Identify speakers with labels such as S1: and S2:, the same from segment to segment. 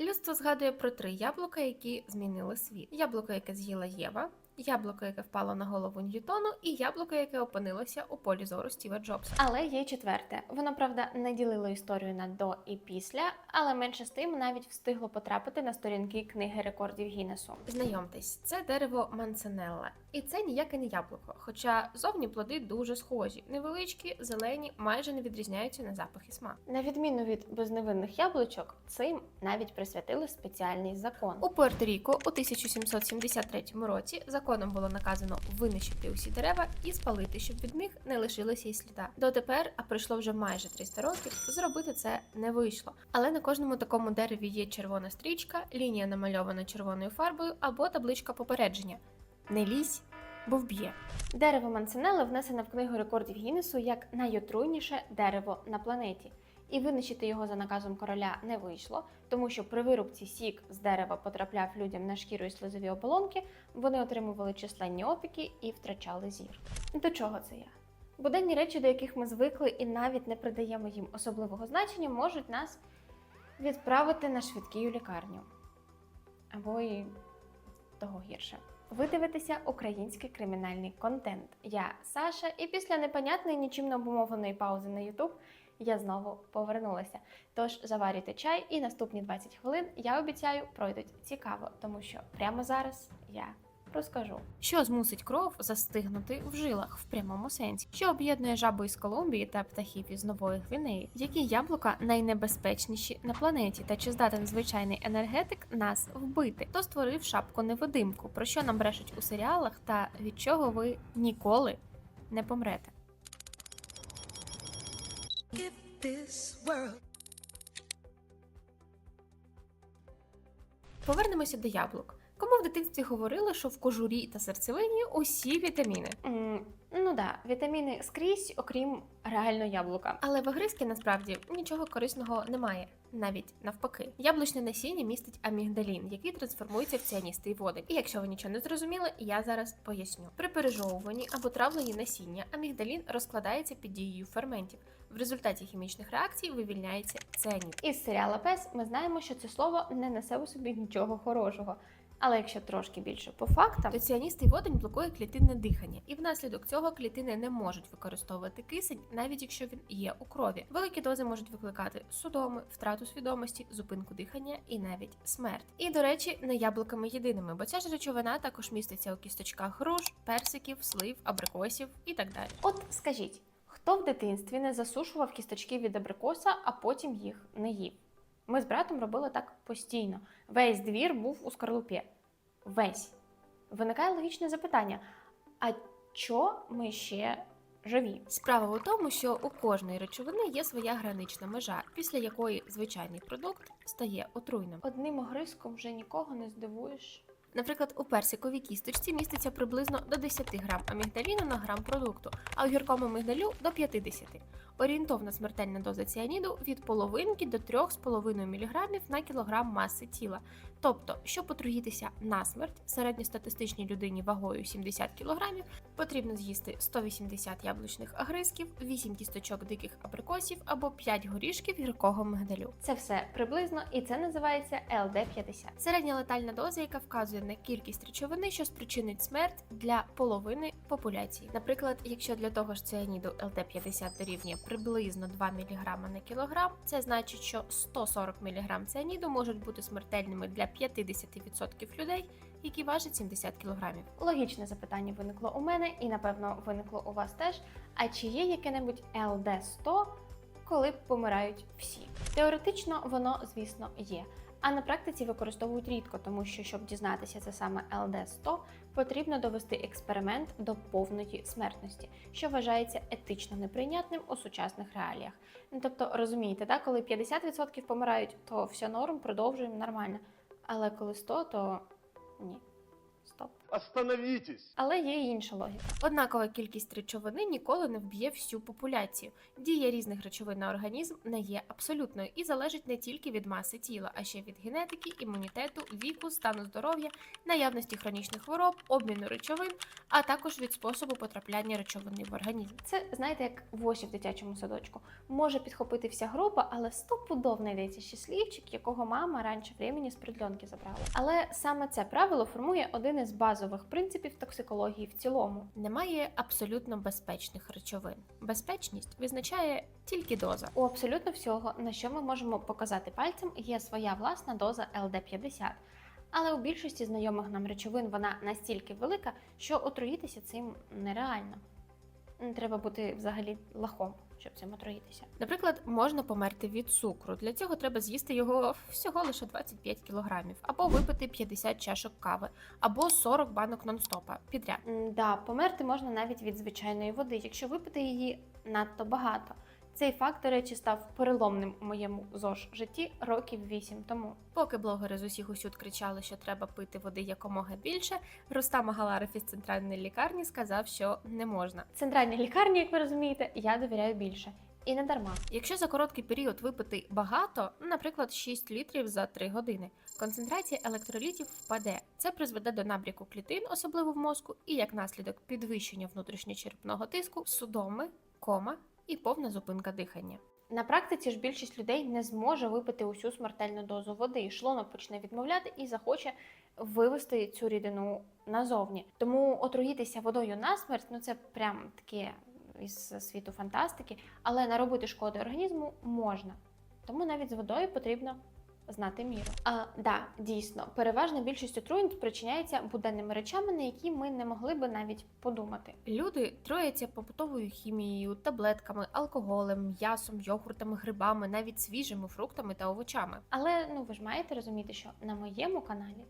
S1: Людство згадує про три яблука, які змінили світ: яблуко, яке з'їла Єва, яблуко, яке впало на голову Ньютону, і яблуко, яке опинилося у полі зору Стіва Джобса.
S2: Але є четверте. Воно, правда, не ділило історію на до і після, але менше з тим навіть встигло потрапити на сторінки книги рекордів Гіннесу.
S1: Знайомтесь, це дерево манцинелла. І це ніяке не яблуко, хоча зовні плоди дуже схожі, невеличкі, зелені, майже не відрізняються на запах і смак.
S2: На відміну від безневинних яблучок, цим навіть присвятили спеціальний закон.
S1: У Пуерто-Ріко у 1773 році законом було наказано винищити усі дерева і спалити, щоб від них не лишилося й сліда. Дотепер, а пройшло вже майже 300 років, зробити це не вийшло. Але на кожному такому дереві є червона стрічка, лінія намальована червоною фарбою або табличка попередження: не лізь, бо вб'є.
S2: Дерево Манцинелли внесено в книгу рекордів Гіннесу як найотруйніше дерево на планеті. І винищити його за наказом короля не вийшло, тому що при вирубці сік з дерева потрапляв людям на шкіру і слизові оболонки, вони отримували численні опіки і втрачали зір. До чого це я? Буденні речі, до яких ми звикли і навіть не придаємо їм особливого значення, можуть нас відправити на швидкій лікарню. Або і того гірше. Ви дивитеся український кримінальний контент. Я Саша, і після непонятної нічим не обумовленої паузи на YouTube я знову повернулася. Тож заварюйте чай, і наступні 20 хвилин я обіцяю пройдуть цікаво, тому що прямо зараз я розкажу.
S1: Що змусить кров застигнути в жилах в прямому сенсі, що об'єднує жабу із Колумбії та птахів із Нової Гвінеї, які яблука найнебезпечніші на планеті, та чи здатен звичайний енергетик нас вбити, хто створив шапку невидимку, про що нам брешуть у серіалах, та від чого ви ніколи не помрете.
S3: If this world
S1: Повернемося до яблук. Кому в дитинстві говорили, що в кожурі та серцевині усі вітаміни.
S2: М, ну да, вітаміни скрізь, окрім реально яблука.
S1: Але в огризки насправді нічого корисного немає, навіть навпаки. Яблучне насіння містить амігдалін, який трансформується в ціаністий водень. І якщо ви нічого не зрозуміли, я зараз поясню. При пережовуванні або травленні насіння амігдалін розкладається під дією ферментів. В результаті хімічних реакцій вивільняється ціанід.
S2: Із серіала Пес ми знаємо, що це слово не несе у собі нічого хорошого. Але якщо трошки більше по фактам,
S1: То ціаністий водень блокує клітинне дихання, і внаслідок цього клітини не можуть використовувати кисень, навіть якщо він є у крові. Великі дози можуть викликати судоми, втрату свідомості, зупинку дихання і навіть смерть. І до речі, не яблуками єдиними, бо ця ж речовина також міститься у кісточках груш, персиків, слив, абрикосів і так далі.
S2: от скажіть, хто в дитинстві не засушував кісточки від абрикоса, а потім їх не їв? Ми з братом робили так постійно. Весь двір був у скорлупі. Весь. Виникає логічне запитання: а чо ми ще живі?
S1: Справа у тому, що у кожної речовини є своя гранична межа, після якої звичайний продукт стає отруйним.
S2: Одним огризком вже нікого не здивуєш.
S1: Наприклад, у персиковій кісточці міститься приблизно до 10 грам амігдаліну на грам продукту, а у гіркому мигдалю до 50. Орієнтовна смертельна доза ціаніду від половинки до 3,5 мг на кілограм маси тіла. Тобто, щоб отруїтися на смерть, середньостатистичній людині вагою 70 кг потрібно з'їсти 180 яблучних агризків, 8 кісточок диких абрикосів або 5 горішків гіркого мигдалю.
S2: Це все приблизно, і це називається ЛД-50.
S1: Середня летальна доза, яка вказує на кількість речовини, що спричинить смерть для половини популяції. Наприклад, якщо для того ж ціаніду ЛД-50 дорівнює приблизно 2 мг на кілограм, це значить, що 140 мг ціаніду можуть бути смертельними для 50% людей, які важать 70 кг.
S2: Логічне запитання виникло у мене, і напевно виникло у вас теж. А чи є яке-небудь ЛД-100, коли помирають всі? Теоретично воно, звісно, є. А на практиці використовують рідко, тому що, щоб дізнатися це саме ЛД-100, потрібно довести експеримент до повної смертності, що вважається етично неприйнятним у сучасних реаліях. Ну, тобто, розумієте, да, коли 50% помирають, то все норм, продовжуємо нормально. Але коли 100, то ні. Стоп.
S4: Остановитесь!
S2: Але є й інша логіка.
S1: Однакова кількість речовини ніколи не вб'є всю популяцію. Дія різних речовин на організм не є абсолютною і залежить не тільки від маси тіла, а ще від генетики, імунітету, віку, стану здоров'я, наявності хронічних хвороб, обміну речовин, а також від способу потрапляння речовини в організм.
S2: Це знаєте, як воші в дитячому садочку. Може підхопити вся група, але стопудов знайдеться щасливчик, якого мама раніше времени з придльонки забрала. Але саме це правило формує один із базових принципів токсикології в цілому.
S1: Немає абсолютно безпечних речовин. Безпечність визначає тільки доза.
S2: У абсолютно всього, на що ми можемо показати пальцем, є своя власна доза ЛД-50. Але у більшості знайомих нам речовин вона настільки велика, що отруїтися цим нереально. Треба бути взагалі лахом, щоб цим отруїтися.
S1: Наприклад, можна померти від цукру. Для цього треба з'їсти його всього лише 25 кілограмів, або випити 50 чашок кави, або 40 банок нон-стопа підряд.
S2: М, Да, померти можна навіть від звичайної води, якщо випити її надто багато. Цей факт, до речі, став переломним у моєму ЗОЖ житті років 8 тому.
S1: Поки блогери з усіх усюд кричали, що треба пити води якомога більше, Рустам Агаларов із центральної лікарні сказав, що не можна.
S2: Центральній лікарні, як ви розумієте, я довіряю більше. І не дарма.
S1: Якщо за короткий період випити багато, наприклад, 6 літрів за 3 години, концентрація електролітів впаде. Це призведе до набряку клітин, особливо в мозку, і як наслідок підвищення внутрішньочерепного тиску, судоми, кома і повна зупинка дихання.
S2: На практиці ж більшість людей не зможе випити усю смертельну дозу води. Шлунок почне відмовляти і захоче вивести цю рідину назовні. Тому отруїтися водою насмерть ну це прям таке із світу фантастики, але наробити шкоди організму можна. Тому навіть з водою потрібно знати міру. А да, дійсно, переважна більшість отруєнь спричиняється буденними речами, на які ми не могли би навіть подумати.
S1: Люди трояться побутовою хімією, таблетками, алкоголем, м'ясом, йогуртами, грибами, навіть свіжими фруктами та овочами.
S2: Але ну ви ж маєте розуміти, що на моєму каналі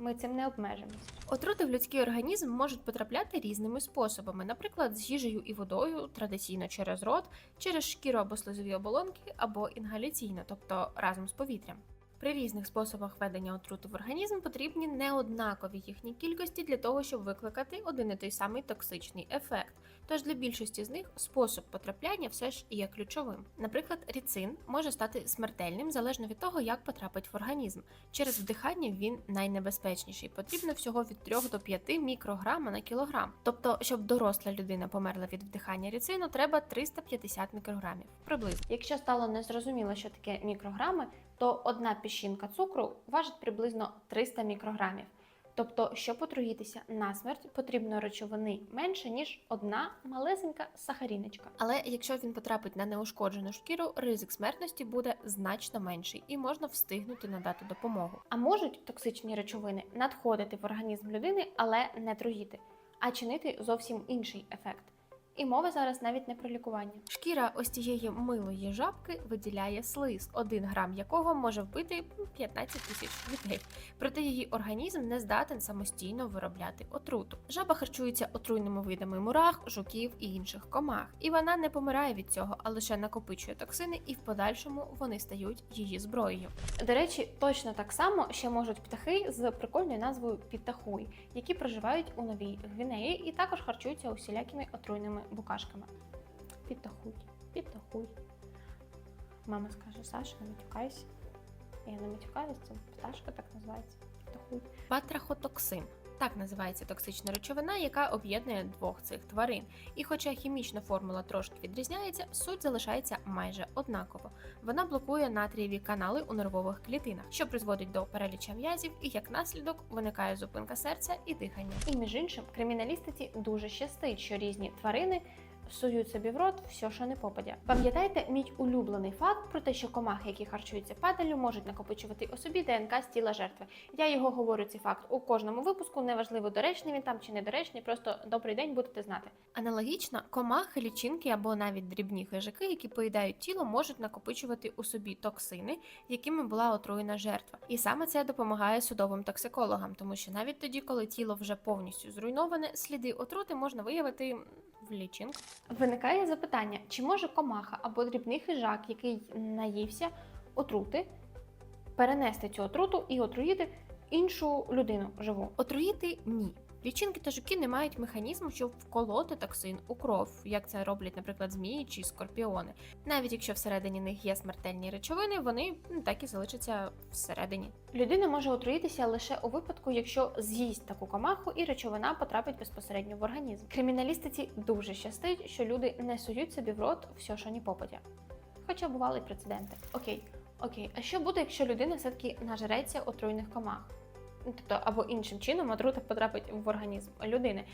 S2: ми цим не обмежимося.
S1: Отрути в людський організм можуть потрапляти різними способами, наприклад, з їжею і водою, традиційно через рот, через шкіру або слизові оболонки, або інгаляційно, тобто разом з повітрям. При різних способах ведення отрути в організм потрібні неоднакові їхні кількості для того, щоб викликати один і той самий токсичний ефект. Тож для більшості з них спосіб потрапляння все ж є ключовим. Наприклад, ріцин може стати смертельним залежно від того, як потрапить в організм. Через вдихання він найнебезпечніший. Потрібно всього від 3 до 5 мікрограма на кілограм. Тобто, щоб доросла людина померла від вдихання ріцину, треба 350 мікрограмів приблизно.
S2: Якщо стало незрозуміло, що таке мікрограми, то одна піщинка цукру важить приблизно 300 мікрограмів. Тобто, щоб отруїтися насмерть, потрібно речовини менше, ніж одна малесенька сахаріночка.
S1: Але якщо він потрапить на неушкоджену шкіру, ризик смертності буде значно менший і можна встигнути надати допомогу.
S2: А можуть токсичні речовини надходити в організм людини, але не труїти, а чинити зовсім інший ефект. І мова зараз навіть не про лікування.
S1: Шкіра ось цієї милої жабки виділяє слиз, 1 грам якого може вбити 15 тисяч людей. Проте її організм не здатен самостійно виробляти отруту. Жаба харчується отруйними видами мурах, жуків і інших комах, і вона не помирає від цього, а лише накопичує токсини, і в подальшому вони стають її зброєю.
S2: До речі, точно так само ще можуть птахи з прикольною назвою пітахуй, які проживають у Новій Гвінеї і також харчуються усілякими отруйними букашками. Підтахуй, підтахуй. Мама скаже, Саша, не матюкайся. Я не матюкаюсь, це пташка так називається.
S1: Патрахотоксин. Так називається токсична речовина, яка об'єднує двох цих тварин. І хоча хімічна формула трошки відрізняється, суть залишається майже однаково. Вона блокує натрієві канали у нервових клітинах, що призводить до переліча м'язів, і як наслідок виникає зупинка серця і дихання.
S2: І між іншим, криміналістиці дуже щастить, що різні тварини сують собі в рот все, що не попадя. Пам'ятаєте мій улюблений факт про те, що комахи, які харчуються падалю, можуть накопичувати у собі ДНК з тіла жертви. Я його говорю цей факт у кожному випуску. Неважливо, доречний він там чи недоречний, просто добрий день будете знати.
S1: Аналогічно, комахи, лічинки або навіть дрібні хижаки, які поїдають тіло, можуть накопичувати у собі токсини, якими була отруєна жертва. І саме це допомагає судовим токсикологам, тому що навіть тоді, коли тіло вже повністю зруйноване, сліди отрути можна виявити в лічинках.
S2: Виникає запитання, чи може комаха або дрібний хижак, який наївся отрути, перенести цю отруту і отруїти іншу людину живу.
S1: Отруїти ні. Лічинки та жуки не мають механізму, щоб вколоти токсин у кров, як це роблять, наприклад, змії чи скорпіони. Навіть якщо всередині них є смертельні речовини, вони так і залишаться всередині.
S2: Людина може отруїтися лише у випадку, якщо з'їсть таку комаху і речовина потрапить безпосередньо в організм. Криміналістиці дуже щастить, що люди не сують собі в рот все, що ні попадя. Хоча бували й прецеденти. Окей, окей, а що буде, якщо людина все-таки нажереться отруйних комах? Ну, Тобто, або іншим чином отрута потрапить в організм людини.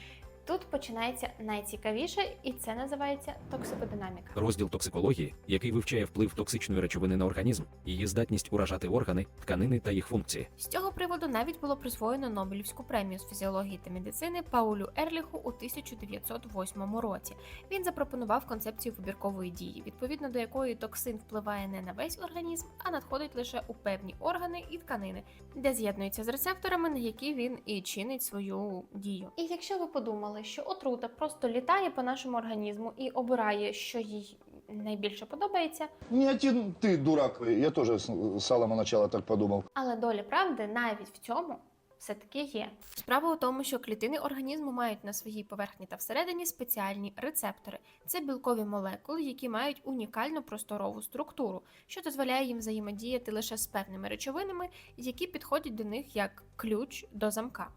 S2: Тут починається найцікавіше, і це називається токсикодинаміка.
S4: Розділ токсикології, який вивчає вплив токсичної речовини на організм, її здатність уражати органи, тканини та їх функції.
S1: З цього приводу навіть було присвоєно Нобелівську премію з фізіології та медицини Паулю Ерліху у 1908 році. Він запропонував концепцію вибіркової дії, відповідно до якої токсин впливає не на весь організм, а надходить лише у певні органи і тканини, де з'єднується з рецепторами, на які він і чинить свою дію.
S2: І якщо ви подумали, що отрута просто літає по нашому організму і обирає, що їй найбільше подобається,
S5: Не один ты, дурак. Я тоже с с самого начала так подумал.
S2: але доля правди навіть в цьому все-таки є.
S1: Справа у тому, що клітини організму мають на своїй поверхні та всередині спеціальні рецептори. Це білкові молекули, які мають унікальну просторову структуру, що дозволяє їм взаємодіяти лише з певними речовинами, які підходять до них як ключ до замка.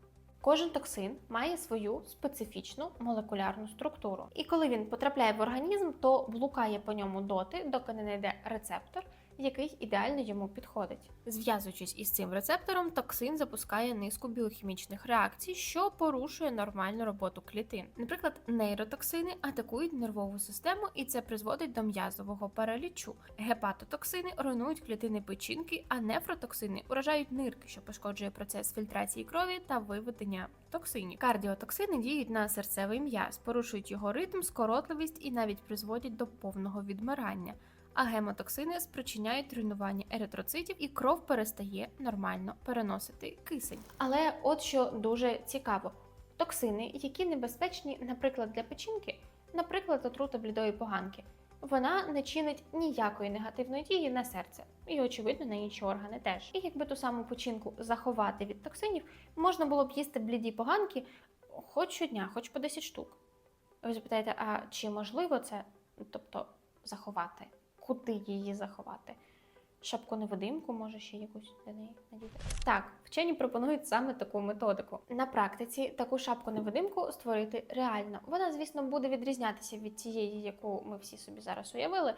S2: Кожен токсин має свою специфічну молекулярну структуру. І коли він потрапляє в організм, то блукає по ньому доти, доки не знайде рецептор, який ідеально йому підходить.
S1: Зв'язуючись із цим рецептором, токсин запускає низку біохімічних реакцій, що порушує нормальну роботу клітин. Наприклад, нейротоксини атакують нервову систему, і це призводить до м'язового паралічу. Гепатотоксини руйнують клітини печінки, а нефротоксини уражають нирки, що пошкоджує процес фільтрації крові та виведення токсинів. Кардіотоксини діють на серцевий м'яз, порушують його ритм, скоротливість і навіть призводять до повного відмирання а гемотоксини спричиняють руйнування еритроцитів і кров перестає нормально переносити кисень.
S2: Але от що дуже цікаво: токсини, які небезпечні, наприклад, для печінки, наприклад, отрута блідої поганки, вона не чинить ніякої негативної дії на серце і, очевидно, на інші органи теж. І якби ту саму печінку заховати від токсинів, можна було б їсти бліді поганки хоч щодня, хоч по 10 штук. Ви запитаєте, а чи можливо це, тобто, заховати? Куди її заховати? Шапку невидимку, може ще якусь для неї надіти. Так, вчені пропонують саме таку методику. На практиці таку шапку невидимку створити реально. Вона, звісно, буде відрізнятися від тієї, яку ми всі собі зараз уявили,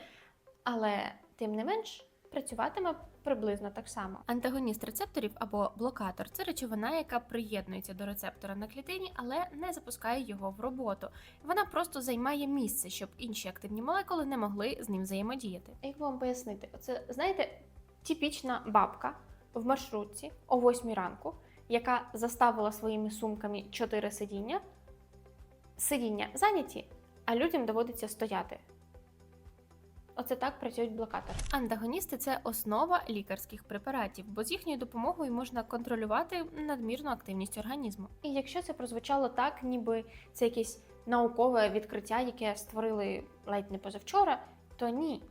S2: але тим не менш працюватиме приблизно так само.
S1: Антагоніст рецепторів або блокатор це речовина, яка приєднується до рецептора на клітині, але не запускає його в роботу. Вона просто займає місце, щоб інші активні молекули не могли з ним взаємодіяти.
S2: Як вам пояснити? Оце, знаєте, типічна бабка в маршрутці о 8 ранку, яка заставила своїми сумками чотири сидіння. Сидіння зайняті, а людям доводиться стояти. Оце так працюють блокатори.
S1: Антагоністи це основа лікарських препаратів, бо з їхньою допомогою можна контролювати надмірну активність організму.
S2: І якщо це прозвучало так, ніби це якесь наукове відкриття, яке створили ледь не позавчора, то ні.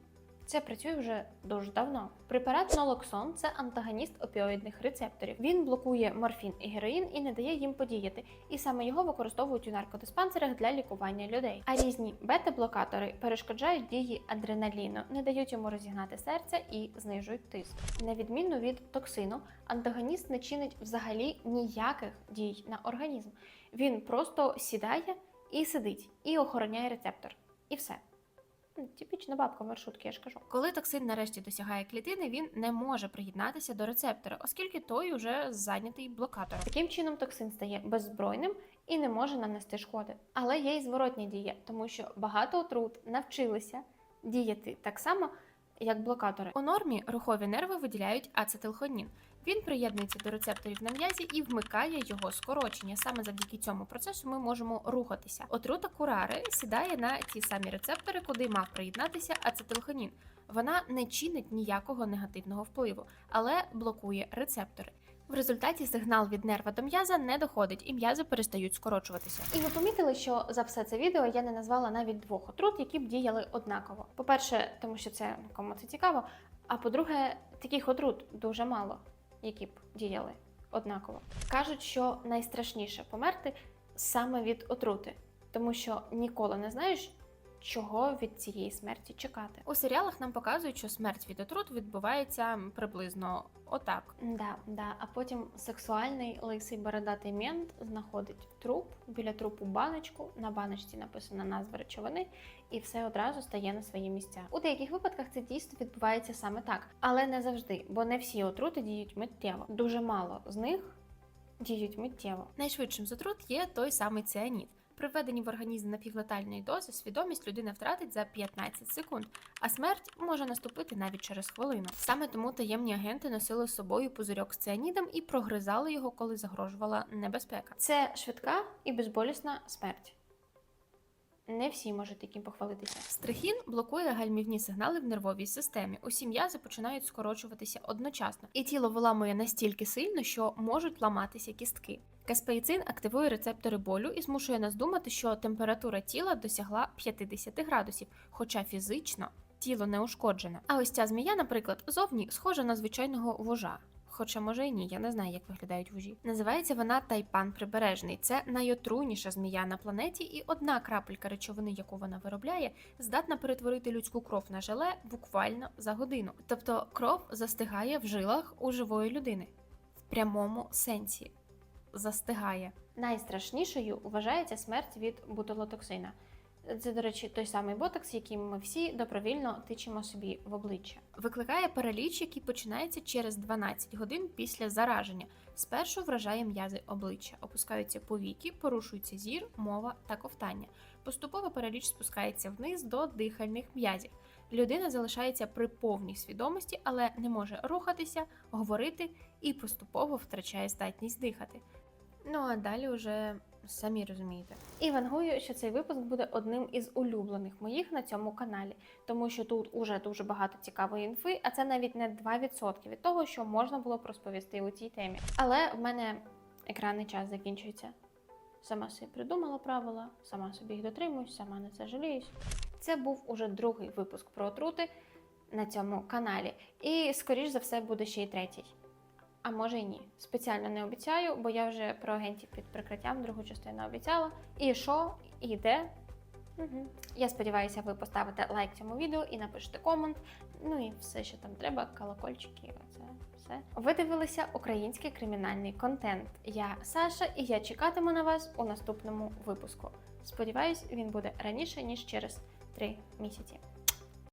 S2: Це працює вже дуже давно. Препарат Налоксон це антагоніст опіоїдних рецепторів. Він блокує морфін і героїн і не дає їм подіяти. І саме його використовують у наркодиспансерах для лікування людей. А різні бета-блокатори перешкоджають дії адреналіну, не дають йому розігнати серце і знижують тиск. На відміну від токсину, антагоніст не чинить взагалі ніяких дій на організм. Він просто сідає і сидить, і охороняє рецептор. І все. Ну, Типічна бабка маршрутки, я ж кажу.
S1: Коли токсин нарешті досягає клітини, він не може приєднатися до рецептора, оскільки той уже зайнятий блокатором.
S2: Таким чином токсин стає беззбройним і не може нанести шкоди. Але є й зворотня дія, тому що багато отрут навчилися діяти так само, як блокатори.
S1: У нормі рухові нерви виділяють ацетилхонін. Він приєднується до рецепторів на м'язі і вмикає його скорочення. Саме завдяки цьому процесу ми можемо рухатися. Отрута курари сідає на ті самі рецептори, куди мав приєднатися ацетилхонін. Вона не чинить ніякого негативного впливу, але блокує рецептори. В результаті сигнал від нерва до м'яза не доходить, і м'язи перестають скорочуватися.
S2: І ви помітили, що за все це відео я не назвала навіть двох отрут, які б діяли однаково. По-перше, тому що це кому це цікаво. А по-друге, таких отрут дуже мало, які б діяли однаково. Кажуть, що найстрашніше померти саме від отрути, тому що ніколи не знаєш, чого від цієї смерті чекати.
S1: У серіалах нам показують, що смерть від отрут відбувається приблизно отак.
S2: Да, да. А потім сексуальний лисий бородатий мент знаходить труп біля трупу баночку. На баночці написана назва речовини, і все одразу стає на свої місця. У деяких випадках це дійсно відбувається саме так, але не завжди, бо не всі отрути діють миттєво. Дуже мало з них діють миттєво.
S1: Найшвидшим з отрут є той самий ціаніт. При введенні в організм напівлетальної дози свідомість людина втратить за 15 секунд, а смерть може наступити навіть через хвилину. Саме тому таємні агенти носили з собою пузирьок з ціанідом і прогризали його, коли загрожувала небезпека.
S2: Це швидка і безболісна смерть. Не всі можуть таким похвалитися.
S1: Стрихін блокує гальмівні сигнали в нервовій системі. Усі м'язи починають скорочуватися одночасно, і тіло виламує настільки сильно, що можуть ламатися кістки. Каспеїцин активує рецептори болю і змушує нас думати, що температура тіла досягла 50 градусів, хоча фізично тіло не ушкоджене. А ось ця змія, наприклад, зовні схожа на звичайного вужа. Хоча може і ні, я не знаю, як виглядають вужі. Називається вона тайпан прибережний. Це найотруйніша змія на планеті, і одна крапелька речовини, яку вона виробляє, здатна перетворити людську кров на желе буквально за годину. Тобто кров застигає в жилах у живої людини в прямому сенсі. Застигає.
S2: Найстрашнішою вважається смерть від бутилотоксина. Це, до речі, той самий ботокс, яким ми всі добровільно тичимо собі в обличчя.
S1: Викликає параліч, який починається через 12 годин після зараження. Спершу вражає м'язи обличчя, опускаються повіки, порушується зір, мова та ковтання. Поступово параліч спускається вниз до дихальних м'язів. Людина залишається при повній свідомості, але не може рухатися, говорити і поступово втрачає здатність дихати. Ну а далі вже самі розумієте.
S2: І вангую, що цей випуск буде одним із улюблених моїх на цьому каналі, тому що тут уже дуже багато цікавої інфи, а це навіть не 2% від того, що можна було б розповісти у цій темі. Але в мене екранний час закінчується. Сама собі придумала правила, сама собі їх дотримуюсь, сама на це жаліюсь. Це був уже другий випуск про отрути на цьому каналі. І, скоріш за все, буде ще й третій. А може й ні. Спеціально не обіцяю, бо я вже про агентів під прикриттям другу частину обіцяла. І що, і де. Угу. Я сподіваюся, ви поставите лайк цьому відео і напишете комент. Ну і все, що там треба, колокольчики, оце все. Ви дивилися український кримінальний контент. Я Саша, і я чекатиму на вас у наступному випуску. Сподіваюсь, він буде раніше ніж через три місяці.